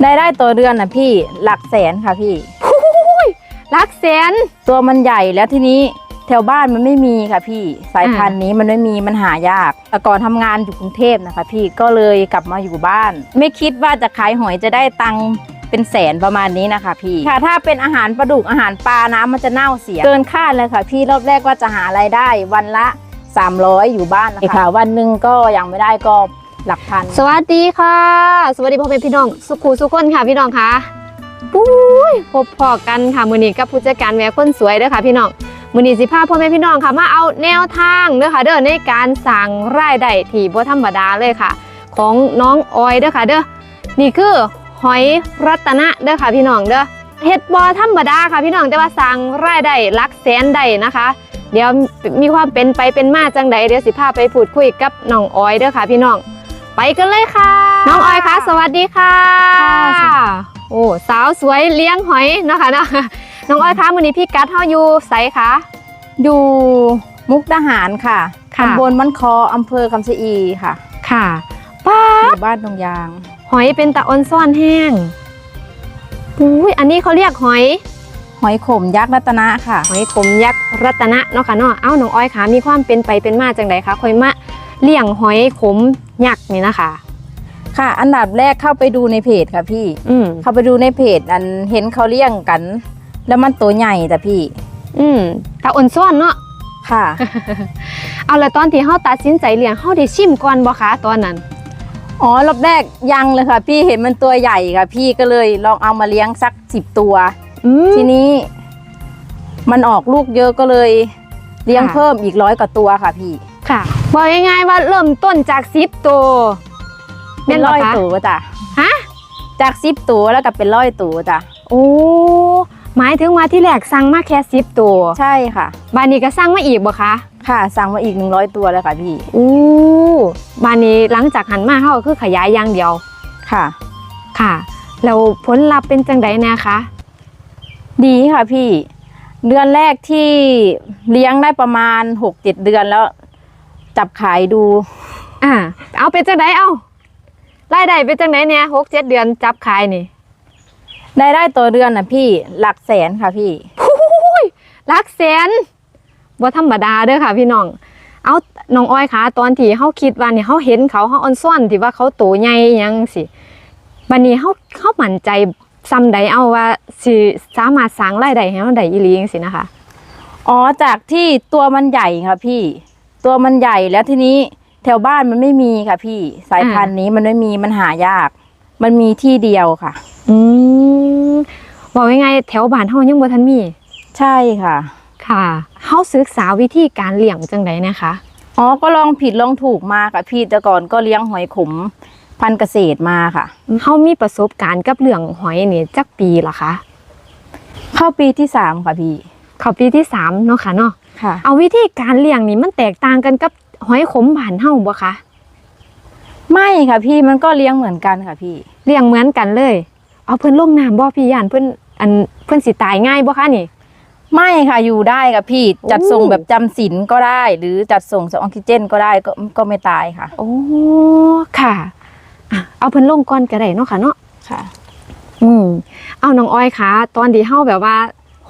ได้ได้ตัวเดือนนะพี่หลักแสนค่ะพี่ลักแสนตัวมันใหญ่แล้วทีนี้แถวบ้านมันไม่มีค่ะพี่สายพันธุ์นี้มันไม่มีมันหายากแต่ก่อนทำงานอยู่กรุงเทพนะคะพี่ก็เลยกลับมาอยู่บ้าน ไม่คิดว่าจะขายหอยจะได้ตังค์เป็นแสนประมาณนี้นะคะพี่ค่ะถ้าเป็นอาหารปลาดุกอาหารปลาน้ำมันจะเน่าเสีย เกินคาดเลยค่ะ พี่รอบแรกว่าจะหารายได้วันละ 300 อยู่บ้านนะคะค่ะวันหนึ่งก็ยังไม่ได้ก็ หลักพันสวัสดีค่ะ สวัสดีพ่อแม่พี่น้อง สุขูสุขคนค่ะพี่น้องค่ะปุ้ยพบพอกันค่ะมือนี้กับผู้จัดการแม่คนสวยเด้อค่ะพี่น้องมือนี้สิพาพ่อแม่พี่น้องค่ะมาเอาแนวทางเด้อค่ะเด้อในการสั่งรายได้ที่บ่ธรรมดาเลยค่ะ ของน้องออยเด้อค่ะเด้อนี่คือหอยรัตนะเด้อค่ะพี่น้องเด้อเฮ็ดบ่ธรรมดาค่ะพี่น้องแต่ว่าสั่งรายได้ลักแสนได้นะคะ เดี๋ยวมีความเป็นไปเป็นมาจังใดเดี๋ยวสิพาไปพูดคุยกับน้องออยเด้อค่ะพี่น้อง ไปกันเลยค่ะ น้องออยคะสวัสดีค่ะค่ะโอ้สาวสวยเลี้ยงหอยเนาะค่ะเนาะน้องออยคะมือนี้พี่กัดเฮาอยู่ไสคะอยู่มุกดาหารค่ะค่ะ ตำบลมันคออำเภอคำชะอีค่ะค่ะป้าอยู่บ้านตรงยาง หอยเป็นตะออนซ่อนแห้งอุ้ยอันนี้เขาเรียกหอย หอยขมยักษ์รัตนะค่ะ หอยขมยักษ์รัตนะเนาะค่ะเนาะเอ้าน้องออยคะมีความเป็นไปเป็นมาจังใดคะคอยมา เลี้ยงหอยขมยักษ์นี่นะคะ ค่ะ อันดับแรกเข้าไปดูในเพจค่ะพี่ อืมเข้าไปดูในเพจอันเห็นเขาเลี้ยงกัน แล้วมันตัวใหญ่แต่พี่ อืมตะออนซ่อนเนาะค่ะ เอาละตอนที่เฮาตัดสินใจเลี้ยงเฮาได้ชิมก่อนบ่คะตอนนั้น อ๋อรอบแรกยังเลยค่ะ พี่เห็นมันตัวใหญ่ค่ะ พี่ก็เลยลองเอามาเลี้ยงสักสิบตัว อืม ทีนี้ มันออกลูกเยอะก็เลย เลี้ยงค่ะ เพิ่มอีกร้อยกว่าตัวค่ะพี่ ค่ะ บอกง่ายๆว่าเริ่มต้นจากซิปตัวเป็นร้อยตัวจ้ะฮะจากสิบตัวแล้วก็เป็นร้อยตัวจ้ะโอ้หมายถึงว่าที่แรกสั่งมาแค่ซิปตัว ใช่ค่ะบานนี้ก็สั่งมาอีกบ่คะค่ะ สั่งมาอีกหนึ่งร้อยตัวแล้วค่ะพี่อู้บานนี้หลังจากหันมาเฮาก็คือขยายอย่างเดียวค่ะ ค่ะแล้วผลลัพธ์เป็นจังไดแน่คะ ดีค่ะพี่ เดือนแรกที่เลี้ยงได้ประมาณหกเจ็ดเดือนแล้ว จับขายดู อ่า เอาเป็นจังไดเอารายได้เป็นจังไดเนี่ยหกเจ็ดเดือนจับขายนี่ได้ได้ตัวเดือนนะพี่หลักแสนค่ะพี่หลักแสนบ่ธรรมดาเด้อค่ะ พี่น้อง เอาน้องอ้อยคะตอนที่เฮาคิดว่าเนี่ยเฮาเห็นเขาเฮาออนซ่อนที่ว่าเขาโตใหญ่หยังสิบัดนี้เฮาเฮามั่นใจซ้ำใดเอาว่าสิสามารถสร้างรายได้ให้เฮาได้อีหลีจังซี่นะคะ อ๋อจากที่ตัวมันใหญ่ค่ะพี่ ตัวมันใหญ่แล้วทีนี้แถวบ้านมันไม่มีค่ะ พี่สายพันธุ์นี้มันไม่มีมันหายาก มันมีที่เดียวค่ะ อืมบอกยังไงแถวบ้านเฮายังบ่ทันมี ใช่ค่ะ ค่ะเฮาศึกษาวิธีการเลี้ยงจังไดนะคะอ๋อก็ลองผิดลองถูกมาค่ะ พี่แต่ก่อนก็เลี้ยงหอยขมพันธุ์เกษตรมาค่ะเฮามีประสบการณ์กับเรื่องหอยนี่จักปีละคะ เข้าปีที่สามค่ะพี่เข้าปีที่สามเนาะค่ะเนาะ ค่ะ เอาวิธีการเลี้ยงนี่มันแตกต่างกันกับหอยขมบ้านเฮาบ่คะไม่ค่ะพี่มันก็เลี้ยงเหมือนกันค่ะพี่ เลี้ยงเหมือนกันเลย เอาเพิ่นลงน้ำบ่พี่ย่านเพิ่นอันเพิ่นสิตายง่ายบ่คะนี่ ไม่ค่ะอยู่ได้ค่ะพี่จัดส่งโอ้แบบจำศีลก็ได้ หรือจัดส่งสออกซิเจนก็ได้ก็ก็ไม่ตายค่ะ โอ้ค่ะอะ เอาเพิ่นลงก่อนก็ได้เนาะค่ะเนาะค่ะ อืมเอาน้องอ้อยคะตอนที่เฮาแบบว่า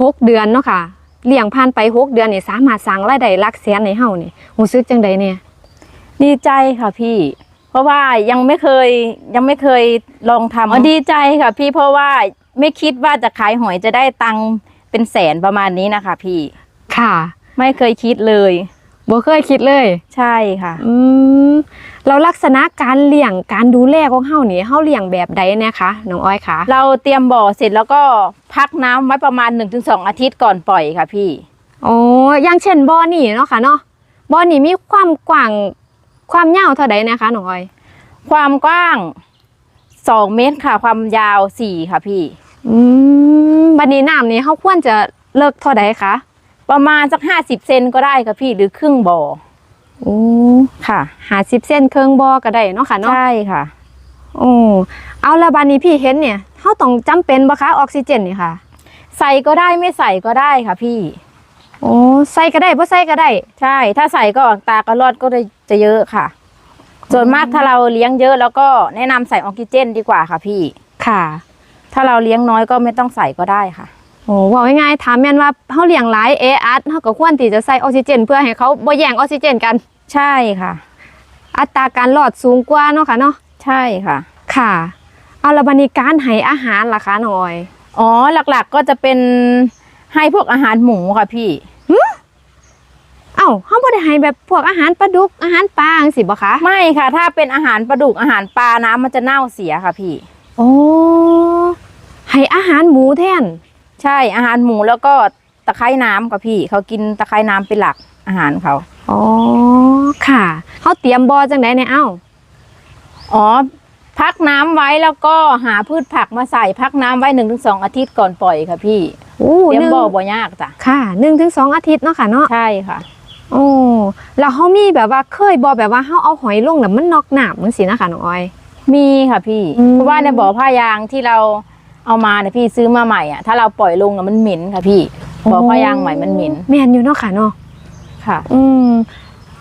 หกเดือนเนาะค่ะ เลี้ยงผ่านไปหกเดือนนี่สามารถสร้างรายได้หลักแสนในเฮานี่รู้สึกจังใดเนี่ยดีใจค่ะพี่ เพราะว่ายังไม่เคยยังไม่เคยลองทำอ๋อดีใจค่ะ พี่เพราะว่าไม่คิดว่าจะขายหอยจะได้ตังค์เป็นแสนประมาณนี้นะคะ พี่ ค่ะ ไม่เคยคิดเลยบ่เคยคิดเลย ใช่ค่ะ อืม แล้วลักษณะการเลี้ยงการดูแลของเฮานี่เฮาเลี้ยงแบบใดเนี่ยคะน้องอ้อยคะเราเตรียมบ่อเสร็จแล้วก็พักน้ำไว้ประมาณ 1-2 อาทิตย์ก่อนปล่อยค่ะพี่โอ้อย่างเช่นบ่อนี่เนาะค่ะเนาะบ่อนี่มีความกว้างความยาวเท่าใดนะคะน้องอ้อย ความกว้าง2เมตรค่ะ ความยาว4ค่ะพี่ อืมบัดนี้น้ำนี่เฮาควรจะเลิกเท่าใดคะประมาณสัก50เซนก็ได้ค่ะพี่หรือครึ่งบ่อ โอ้ค่ะ50เส้นเครื่องบ่อก็ได้เนาะค่ะเนาะใช่ค่ะโอ้เอาละบัดนี้พี่เห็นเนี่ยเฮาต้องจำเป็นบ่คะออกซิเจนนี่ค่ะ ใส่ก็ได้ไม่ใส่ก็ได้ค่ะพี่โอ้ใส่ก็ได้บ่ใส่ก็ได้ ใช่ ถ้าใส่ก็อัตรากระรอดก็จะเยอะค่ะ ส่วนมากถ้าเราเลี้ยงเยอะแล้วก็แนะนำใส่ออกซิเจนดีกว่าค่ะพี่ค่ะ ถ้าเราเลี้ยงน้อยก็ไม่ต้องใส่ก็ได้ค่ะ โอ้ว่าง่ายๆถามแม่นว่าเฮาเลี้ยงหลายเออัดเฮาก็ควรที่จะใส่ออกซิเจน เพื่อให้เขาบ่แย่งออกซิเจนกัน ใช่ค่ะ อัตราการรอดสูงกว่าเนาะค่ะเนาะใช่ค่ะ ค่ะ เอาและบัดนี้การให้อาหารล่ะคะน้องออย อ๋อหลักๆก็จะเป็นให้พวกอาหารหมูค่ะพี่เอ้าเฮาบ่ได้ให้แบบพวกอาหารปลาดุกอาหารปลาจังซี่บ่คะไม่ค่ะ ถ้าเป็นอาหารปลาดุกอาหารปลาน้ำมันจะเน่าเสียค่ะพี่ โอ้ให้อาหารหมูแทน ใช่อาหารหมูแล้วก็ตะไคร่น้ำค่ะพี่ เขากินตะไคร่น้ำเป็นหลักอาหารเขา อ๋อค่ะเขาเตรียมบอจังไดเนี่ยเอ้าอ๋อ พักน้ำไว้แล้วก็หาพืชผักมาใส่พักน้ำไว้หนึ่งถึงสองอาทิตย์ก่อนปล่อยค่ะพี่อู้เตรียหมนึ่งบ่อบ่ยากจ้ะค่ะหนึ่งถึงสองอาทิตย์เนาะค่ะเนาะใช่ค่ะ โอ้แล้วเขามีแบบว่าเคยบอแบบว่าเขาเอาหอยลงแล้วมันนอกหนามมึงสินะคะน้องออย มีค่ะพี่อืม เพราะว่าในบ่อผ้ายางที่เรา เอามาเนี่ยพี่ซื้อมาใหม่อะถ้าเราปล่อยลงอะมันเหม็นค่ะพี่บ่อผ้ายางใหม่มันเหม็นแม่นอยู่เนาะค่ะเนาะค่ะ อืม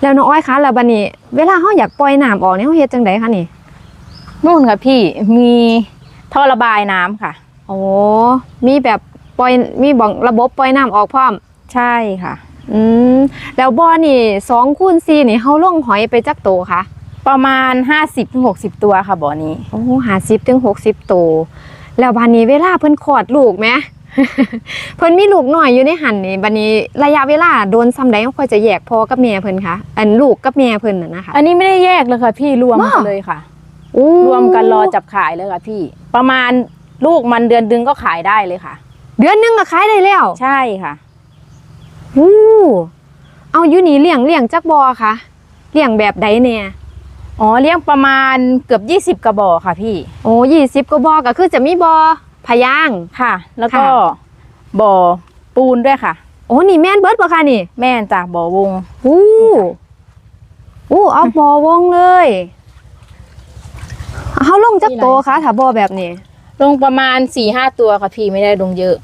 แล้วน้องอ้อยคะแล้วบัดนี้ เวลาเขาอยากปล่อยน้ำออกเนี่ยเขาเฮ็ดจังไดคะนี่นู่นค่ะพี่มีท่อระบายน้ำค่ะโอ้มีแบบปล่อยมีบอกระบบปล่อยน้ำออกพร้อมใช่ค่ะ อืมแล้วบ่อนี่สองคูณสี่นี่เขาลงหอยไปจักโตคะประมาณ 50-60 ตัวค่ะบ่อนี้โอ้หาสิบถึงหกสิบโตว แล้วบันนี้เวลาเพิ่นคลอดลูกไหมเพิ่นมีลูกหน่อยอยู่ในหันนี่บันนี้ระยะเวลาโดนซ้ำใดเขาค่อยจะแยกพ่อกับแม่เพิ่นคะอันลูกกับแม่เพิ่นน่ะนะคะ อันนี้ไม่ได้แยกเลยค่ะพี่รวมว้ากันเลยค่ะโอ้รวมกันรอจับขายเลยค่ะพี่ ประมาณลูกมันเดือนดึงก็ขายได้เลยค่ะ เดือนหนึงก็ขายได้แล้วใช่ค่ะอู้เอาอยู่นี่เลี้ยงเลี้ยงจักบ่อคะเลี้ยงแบบใดเนี่ย อ๋อเลี้ยงประมาณเกือบ 20 กระบอกค่ะพี่ โอ้ยี่สิบกว่าบ่อก็คือจะมีบ่อพะยาง ค่ะ แล้วก็ค่ะ บ่อปูนด้วยค่ะ โอ้นี่แม่นเบิดบ่คะนี่แม่นจากบ่อวง อู้อู้เอาบ่อวงเลยเอาลงจักโตคะถ้าบ่อแบบนี้ ลงประมาณ4ี่ห้าตัวค่ะพี่ไม่ได้ลงเยอะ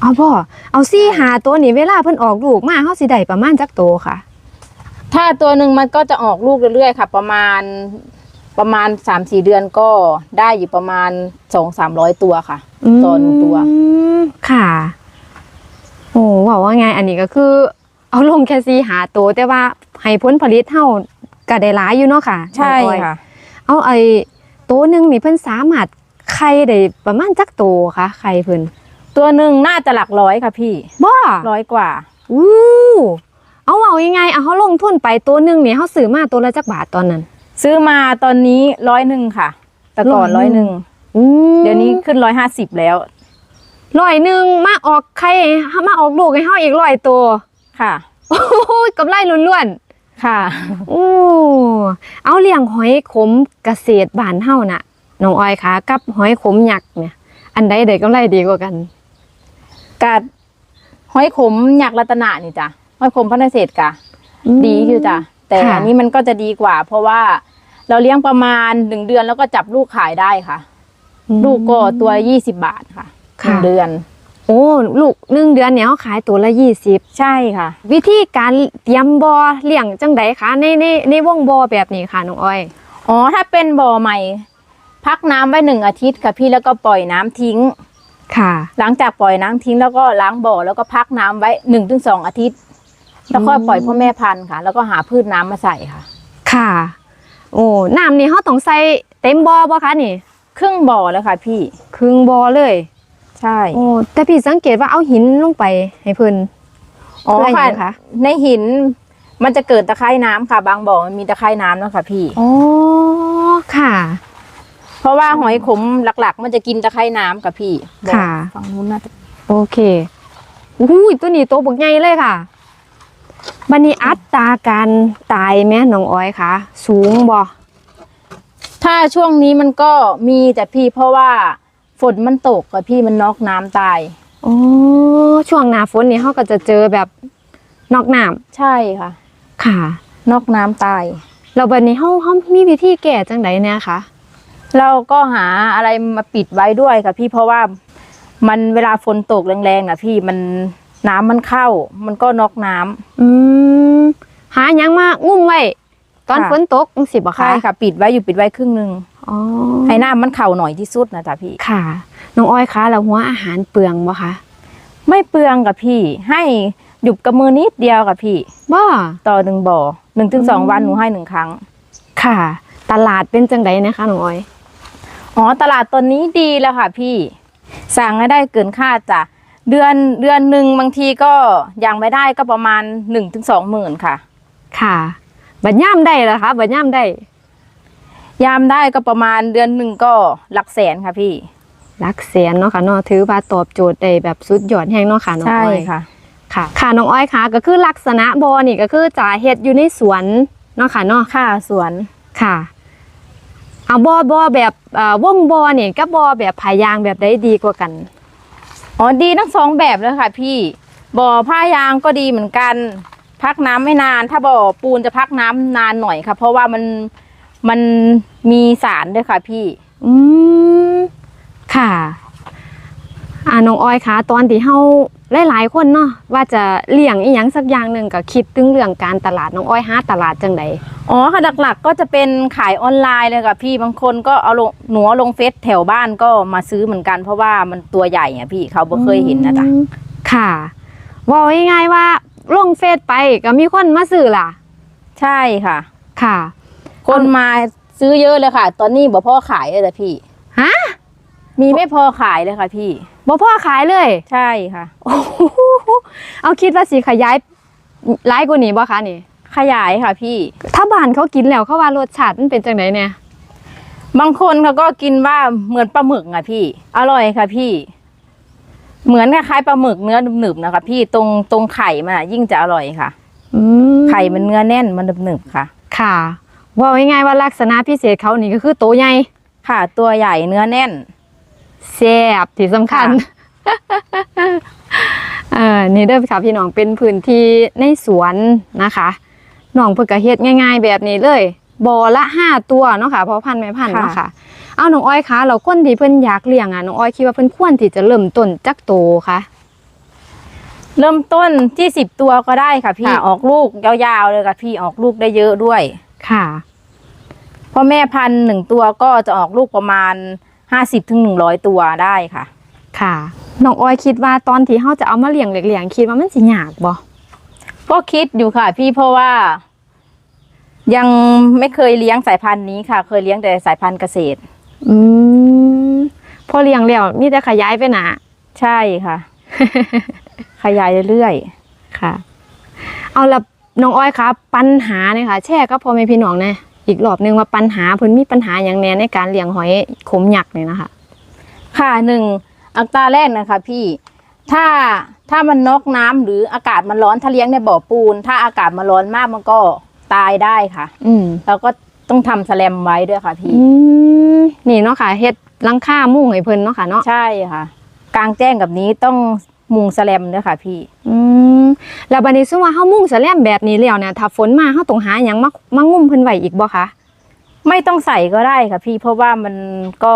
เอาบ่เอาซี่หาตัวนี่เวลาเพิ่นออกลูกมาเฮาสิได้ประมาณจักโตค่ะ ถ้าตัวหนึ่งมันก็จะออกลูกเรื่อยๆค่ะ ประมาณประมาณ3-4เดือนก็ได้อยู่ประมาณ2-300ตัวค่ะต่อหนึ่งตัว อืมค่ะ โอ้ว่าว่าไง อันนี้ก็คือ เอาลงแค่ซี่หาตัวแต่ว่าให้ผลผลิตเฮาก็ได้หลายอยู่เนาะค่ะใช่น้องอ้อยค่ะ เอาไอ้ตัวหนึงนี่เพิ่นสามารถไข่ได้ประมาณจักโตคะไข่เพิ่นตัวหนึ่งน่าจะหลักร้อยค่ะพี่บ่ร้อยกว่า อู้ เอาเอายังไงเอาเฮาลงทุนไปตัวหนึงนี่เฮาซื้อมาตัวละจักบาทตอนนั้น ซื้อมาตอนนี้ร้อยหนึ่งค่ะ แต่ก่อนร้ร้ออยยหหนึ่นึ่งงอืมเดี๋ยวนี้ขึ้นร้อยห้าสิบแล้วร้อยหนึ่งมาออกไข่มาออกลูกให้เฮาอีกร้อยตัวค่ะโอ้ยกำไรล้วนค่ะๆอู้เอาเลี้ยงหอยขมเกษตรบ้านเฮาน่ะน้องออยคะกับหอยขมยักษ์เนี่ย อันใดได้กำไรดีกว่ากันกัดหอยขมหยักรัตนานี่จ้ะ หอยขมพันธุ์เศษกะดีอยู่จ้ะแต่ค่ะ อันนี้มันก็จะดีกว่า เพราะว่าเราเลี้ยงประมาณหนึ่งเดือนแล้วก็จับลูกขายได้ค่ะ ลูกก็ตัวยี่สิบบาทค่ะหนึ่งเดือน โอ้ลูกหนึ่งเดือนเนี่ยเขาขายตัวละยี่สิบใช่ค่ะ วิธีการเตรียมบอเลี้ยงจังไดคะในในในวงบอแบบนี้ค่ะน้องอ้อย อ๋อ ถ้าเป็นบ่อใหม่ พักน้ำไว้หนึ่งอาทิตย์ค่ะพี่แล้วก็ปล่อยน้ำทิ้ง ค่ะ หลังจากปล่อยน้ำทิ้งแล้วก็ล้างบ่อแล้วก็พักน้ำไว้หนึ่งถึงสองอาทิตย์ แล้วค่อยปล่อยพ่อแม่พันธุ์ค่ะ แล้วก็หาพืชน้ำมาใส่ค่ะ ค่ะ โอ้น้ำนี่เขาต้องใส่เต็มบอบ่คะนี่ ครึ่งบ่อเลยค่ะ พี่ครึ่งบอเลย ใช่โอ้แต่พี่สังเกตว่าเอาหินลงไปให้เพิ่นอ๋อเพื่ออะไรค่ะคะในหินมันจะเกิดตะไคร่น้ำค่ะ บางบ่อมันมีตะไคร่น้ำเนอะค่ะ พี่อ๋อค่ะ เพราะว่าหอยขมหลัก ๆ มันจะกินตะไคร่น้ำกับพี่บ่อค่ะฝั่งนู้นน่าจะโอเคอุ้ยตัวนี้โตบักใหญ่เลยค่ะ บันนี้อัตราการตายแม่น้องอ้อยคะสูงบ่ถ้าช่วงนี้มันก็มีแต่พี่เพราะว่าฝนมันตกกับพี่มันนอกน้ำตาย โอ้ช่วงหน้าฝนนี่เขาก็จะเจอแบบนอกน้ใช่ค่ะำค่ะ นอกน้ำตาย เราบันนี้เขาเขามีวิธีแก้จังไดเนี่ยคะเราก็หาอะไรมาปิดไว้ด้วยค่ะพี่เพราะว่ามันเวลาฝนตกแรงๆอะพี่มัน น้ำมันเข้า มันก็นอกน้ำ อืมหาหยังมางุ้มไว้ ตอนค่ะ ฝนตกจังสิบ่คะใช่ค่ะ ปิดไว้อยู่ปิดไว้ครึ่งหนึ่งอ๋อให้น้ำมันเข่าหน่อยที่สุดนะจ๊ะพี่ ค่ะน้องอ้อยคะแล้วหัวอาหารเปลืองบ่คะไม่เปลืองกับพี่ ให้หยุบกับมือนิดเดียวกับพี่ บ่ต่อหนึ่งบ่อหนึ่งถึงสองอืมวันหนูให้หนึ่งครั้ง ค่ะ ตลาดเป็นจังไดนะคะน้องอ้อย อ๋อตลาดตอนนี้ดีแล้วค่ะพี่ สั่งให้ได้เกินคาดจ้ะ เดือนเดือนหนึ่งบางทีก็ยังไม่ได้ก็ประมาณหนึ่งถึงสองหมื่นค่ะ ค่ะ บัดย่ามได้เหรอคะบัดย่ามได้ ยามได้ก็ประมาณเดือนหนึ่งก็หลักแสนค่ะพี่ รักแสนเนาะค่ะเนาะถือว่าตอบโจทย์ได้แบบสุดยอดแห่งเนาะค่ะน้องใช่อ้อยค่ะ ค่ะ ค่ะน้องอ้อยคะก็คือลักษณะบอนี่ก็คือจะเฮ็ดอยู่ในสวนเนาะค่ะเนาะค่าสวน ค่ะเอาบอบอแบบเอ่อวงบอนี่กับบอแบบพายางแบบใดดีกว่ากัน อ๋อดีทั้งสองแบบเลยค่ะ พี่ บ่อผ้ายางก็ดีเหมือนกัน พักน้ำไม่นาน ถ้าบ่อปูนจะพักน้ำนานหน่อยค่ะ เพราะว่ามันมันมีสารด้วยค่ะพี่ อืมค่ะ อ่าน้องอ้อยคะตอนที่เฮาหลายๆคนเนาะว่าจะเลี้ยงอีหยังสักอย่างหนึ่งก็คิดถึงเรื่องการตลาดน้องอ้อยหาตลาดจังไดอ๋อค่ะหลักๆก็จะเป็นขายออนไลน์เลยค่ะพี่บางคนก็เอาลงหนูเอาลงเฟซแถวบ้านก็มาซื้อเหมือนกัน เพราะว่ามันตัวใหญ่อะพี่เขาบ่เคยเห็นนะจ๊ะอืมค่ะว่าง่ายๆว่าลงเฟซไปก็มีคนมาซื้อล่ะ ใช่ค่ะ ค่ะ คนมาซื้อเยอะเลยค่ะ ตอนนี้บ่พอขายเลยจ้ะพี่ฮะ มีไม่พอขายเลยค่ะพี่ บ่พ่อขายเลยใช่ค่ะ โอ้โหเอาคิดว่าสิขยายร้ายกว่านี้บ่คะนี่ ขยายค่ะพี่ ถ้าบ้านเขากินแล้วเขาว่ารสชาติมันเป็นจังไดเนี่ยบางคนเขาก็กินว่าเหมือนปลาหมึกอะพี่ อร่อยค่ะพี่ เหมือนคล้ายๆปลาหมึกเนื้อหนึบๆนะคะพี่ตรงตรงไข่มันอะยิ่งจะอร่อยค่ะอืมไข่มันเนื้อแน่นมันหนึบๆค่ะ ค่ะว่าง่ายๆว่าลักษณะพิเศษเขานี่ก็คือโตวใหญ่ค่ะ ตัวใหญ่เนื้อแน่น แซ่บที่สำคัญเออนี่เด้อค่ะพี่น้องเป็นพื้นที่ในสวนนะคะน้องเพิ่นก็เฮ็ดง่าย ๆ แบบนี้เลยบ่อละห้าตัวเนาะค่ะเพราะพันธุ์แม่พันธุ์เนาะค่ะ เอาน้องอ้อยคะเราคนที่เพิ่นอยากเลี้ยงอะน้องอ้อยคิดว่าเพิ่นควรที่จะเริ่มต้นจักโตคะเริ่มต้นที่สิบตัวก็ได้ค่ะ พี่ออกลูกยาวๆเลยค่ะพี่ออกลูกได้เยอะด้วยค่ะเพราะแม่พันธุ์หนึ่งตัวก็จะออกลูกประมาณ ห้าสิบถึงหนึ่งร้อยตัวได้ค่ะ ค่ะน้องอ้อยคิดว่าตอนที่เฮาจะเอามาเลี้ยงเลี้ยงๆคิดว่ามันสิยากบ่ก็คิดอยู่ค่ะ พี่เพราะว่า ยังไม่เคยเลี้ยงสายพันธุ์นี้ค่ะ เคยเลี้ยงแต่สายพันธุ์เกษตร อืมพอเลี้ยงแล้วมีแต่ขยายไปหนาใช่ค่ะ ขยายเรื่อยค่ะ เอาละน้องอ้อยครับ ปัญหาเนี่ยค่ะ แช่ก็พอแม่พี่น้องแน่ อีกรอบหนึงว่าปัญหาเพิ่นมีปัญหาอย่างแน่ในการเลี้ยงหอยขมหยักษ์เนี่ยนะคะๆค่ะหนึ่งอัตราแรกนะคะ พี่ถ้าถ้ามันนอกน้ำหรืออากาศมันร้อนถ้าเลี้ยงในบ่อปูน ถ้าอากาศมันร้อนมากมันก็ตายได้ค่ะ อืมเราก็ต้องทำแสแลมไว้ด้วยค่ะพี่อืมนี่เนาะค่ะเฮ็ดหลังคามุ้งให้เพิ่นเนาะค่ะเนาะใช่ค่ะ กลางแจ้งกับนี้ต้อง มุงแสแลมด้วยค่ะพี่ อืมแล้วบัดนี้ซึ่งว่าเฮามุ้งแสลมแบบนี้แล้วเนี่ยถ้าฝนมาเฮาต้องหาหยังมามางุ่มเพิ่นไว้อีกบ่คะไม่ต้องใส่ก็ได้ค่ะพี่เพราะว่ามันก็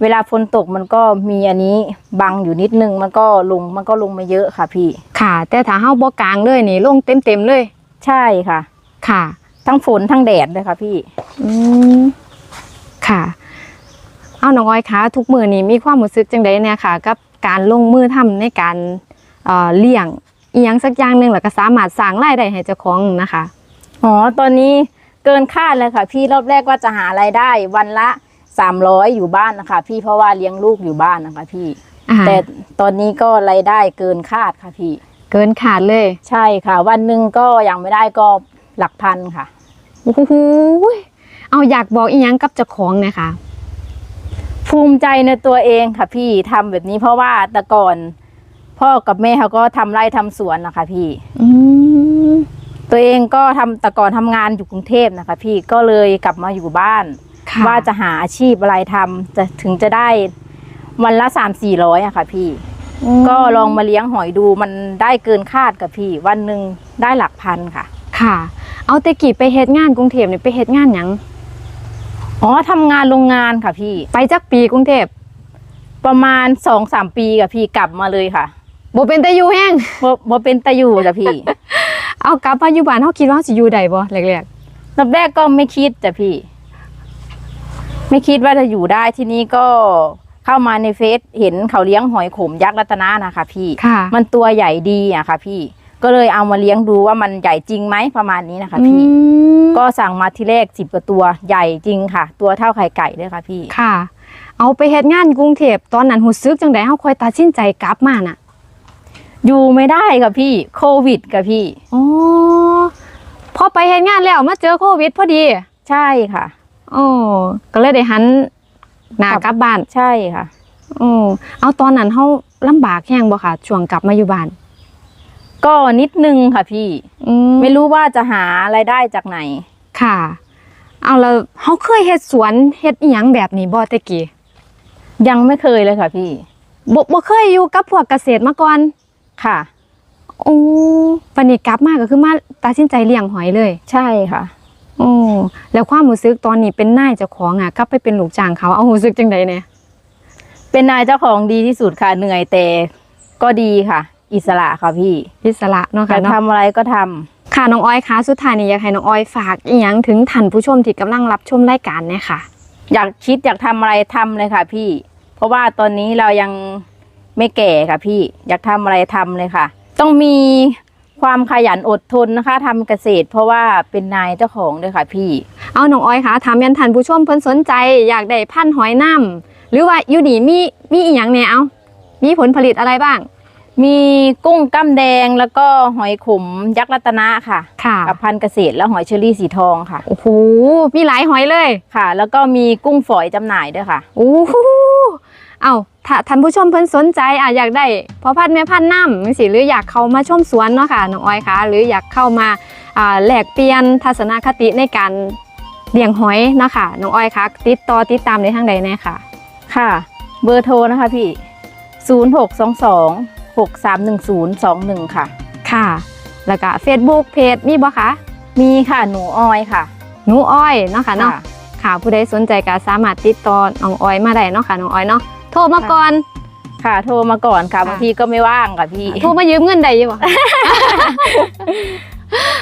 เวลาฝนตกมันก็มีอันนี้บังอยู่นิดนึงมันก็ลงมันก็ลงมาเยอะค่ะ พี่ ค่ะ แต่ถ้าเฮาบ่กลางเลยนี่ลงเต็มๆเลย ใช่ค่ะ ค่ะ ทั้งฝนทั้งแดดเลยค่ะพี่ อืมค่ะ เอาน้องอ้อยคะทุกมือนี้มีความรู้สึกจังไดเนี่ยค่ะ กับ การลงมือทำในการเอ่อเลี้ยงอีหยังสักอย่างหนึ่งแล้วก็สามารถสร้างรายได้ให้เจ้าของนะคะอ๋อตอนนี้เกินคาดเลยค่ะ พี่รอบแรกว่าจะหารายได้วันละสามร้อยอยู่บ้านนะคะ พี่เพราะว่าเลี้ยงลูกอยู่บ้านนะคะ พี่อ่าแต่ตอนนี้ก็รายได้เกินคาดค่ะพี่ เกินขาดเลย ใช่ค่ะ วันหนึ่งก็ยังไม่ได้ก็หลักพันค่ะโอ้โหเอาอยากบอกอีหยังกับเจ้าของเนะคะ ภูมิใจในตัวเองค่ะพี่ทำแบบนี้เพราะว่าแต่ก่อน พ่อกับแม่เขาก็ทำไร่ทำสวนนะคะพี่อืมตัวเองก็ทำแต่ก่อนทำงานอยู่กรุงเทพนะคะ พี่ก็เลยกลับมาอยู่บ้านค่ะว่าจะหาอาชีพอะไรทำจะถึงจะได้วันละสามสี่ร้อยอะค่ะ พี่มก็ลองมาเลี้ยงหอยดูมันได้เกินคาดกับพี่ วันหนึ่งได้หลักพันค่ะ ค่ะ เอาแต่กี่ไปเฮ็ดงานกรุงเทพนี่ไปเฮ็ดงานหยัง อ๋อทำงานโรงงานค่ะพี่ ไปจักปีกรุงเทพประมาณสองสามปีกับพี่กลับมาเลยค่ะบ่เป็นตาอยู่แห้งบ่บ่เป็นตะอยู่จ้ะพี่ เอากลับมาอยู่บ้านเฮาคิดว่าเฮาสิอยู่ได้บ่แรกรอบแรกก็ไม่คิดจ้ะพี่ ไม่คิดว่าจะอยู่ได้ทีนี้ก็เข้ามาในเฟซเห็นเขาเลี้ยงหอยขมยักษ์รัตนานะคะพี่ค่ะมันตัวใหญ่ดีอะค่ะพี่ ก็เลยเอามาเลี้ยงดูว่ามันใหญ่จริงไหมประมาณนี้นะคะพี่อืมก็สั่งมาทีแรกสิบกว่าตัวใหญ่จริงค่ะ ตัวเท่าไข่ไก่เลยค่ะพี่ ค่ะ เอาไปเฮ็ดงานกรุงเทพตอนนั้นหูซึกจังไดเฮาค่อยตัดสินใจกลับมาน่ะ อยู่ไม่ได้ค่ะพี่โควิดค่ะพี่อ๋อพอไปเฮ็ดงานแล้วมาเจอโควิดพอดี ใช่ค่ะอ๋อก็เลยได้หันหน้ากลับบ้านใช่ค่ะอ๋อเอาตอนนั้นเฮาลำบากแฮงบ่ค่ะช่วงกลับมาอยู่บ้าน ก็นิดนึงค่ะพี่ อืไม่รู้ว่าจะหารายได้จากไหน ค่ะ เอาแล้วเฮาเคยเฮ็ดสวนเฮ็ดอีหยังแบบนี้บ่แต่กี้ยังไม่เคยเลยค่ะพี่บ่บ่เคยอยู่กับพวกเกษตรมาก่อนค่ะ โอ้วันนี้กลับมาก็คือมาตัดสินใจเลี้ยงหอยเลย ใช่ค่ะ โอ้แล้วความรู้สึกตอนนี้เป็นนายเจ้าของอะกลับไปเป็นลูกจ้างเขาเอารู้สึกจังไดเนี่ยเป็นนายเจ้าของดีที่สุดค่ะเหนื่อยแต่ก็ดีค่ะ อิสระค่ะพี่อิสระเนาะอค่ะยากเนาะ ทำอะไรก็ทำ ค่ะน้องออยคะสุดท้ายนี้อยากให้น้องออยฝากอีหยังถึงท่านผู้ชมที่กำลังรับชมรายการเนี่ยค่ะ อยากคิดอยากทำอะไรทำเลยค่ะพี่ เพราะว่าตอนนี้เรายังไม่แก่ค่ะพี่ อยากทำอะไรทำเลยค่ะ ต้องมีความขยันอดทนนะคะทำเกษตร เพราะว่าเป็นนายเจ้าของด้วยค่ะพี่ เอาน้องออยคะถามยันท่านผู้ชมเพิ่นสนใจ อยากได้พันธุ์หอยน้ำหรือว่าอยู่นี่มีมีอีหยังเนี่ยเอามีผลผลิตอะไรบ้าง มีกุ้งกล้ามแดงแล้วก็หอยขมยักษ์รัตนะค่ะ ค่ะกับพันธุ์เกษตรและหอยเชอรี่สีทองค่ะ โอ้โหมีหลายหอยเลยค่ะ แล้วก็มีกุ้งฝอยจำหน่ายด้วยค่ะโอ้โหเอาถ้าท่านผู้ชมเพิ่นสนใจอะอยากได้พอพันธุ์แม่พันธุ์น้ำจังซี่หรืออยากเข้ามาชมสวนเนาะค่ะน้องออยคะหรืออยากเข้ามาอ่าแลกเปลี่ยนทัศนคติในการเลี้ยงหอยเนาะค่ะน้องออยคะติดต่อติดตามในทางใดแน่ค่ะ ค่ะ เบอร์โทรนะคะพี่ 0 6 2 2 6 3 1 0 2 1 ค่ะ ค่ะ แล้วก็ Facebook เพจมีบ่คะมีค่ะหนูออยค่ะ หนูอ้อยเนาะค่ะเนาะค่ะผู้ใดสนใจก็สามารถติดต่อน้องออยมาได้เนาะค่ะน้องออยเนาะโทรมาก่อนค่ะ โทรมาก่อนค่ะค่ะบางทีก็ไม่ว่างค่ะพี่โทรมายืมเงินได้อยู่บ่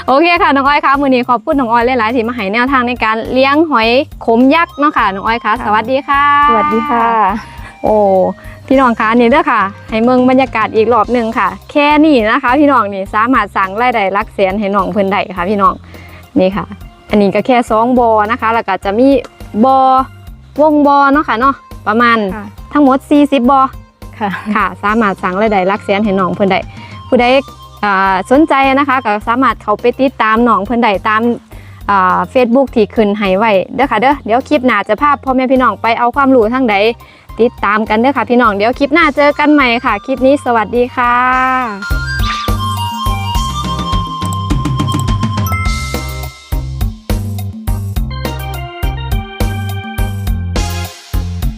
โอเคค่ะน้องอ้อยคะมือนี้ขอบคุณน้องอ้อยหลายๆที่มาให้แนวทางในการเลี้ยงหอยขมยักษ์เนาะค่ะน้องอ้อยคะสวัสดีค่ะ สวัสดีค่ะ โอ้พี่น้องคะนี่เด้อค่ะ ให้เมืองบรรยากาศอีกรอบหนึ่งค่ะ แค่นี้นะคะ พี่น้องนี่สามารถสั่งรายได้หลักแสนให้น้องเพิ่นได้ค่ะ พี่น้องนี่ค่ะ อันนี้ก็แค่สองบอนะคะ แล้วก็จะมีบอวงบอเนาะค่ะเนาะประมาณค่ะทั้งหมด 40บอค่ะค่ะ สามารถสั่งรายได้หลักแสนให้น้องเพิ่นได้ผู้ใดอ่าสนใจนะคะก็สามารถเข้าไปติดตามน้องเพิ่นได้ตามเฟซบุ๊กที่ขึ้นให้ไว้เด้อค่ะเด้อเดี๋ยวคลิปหน้าจะพาพ่อแม่พี่น้องไปเอาความรู้ทั้งใด ติดตามกันเด้อค่ะพี่น้องเดี๋ยวคลิปหน้าเจอกันใหม่ค่ะ คลิปนี้สวัสดีค่ะ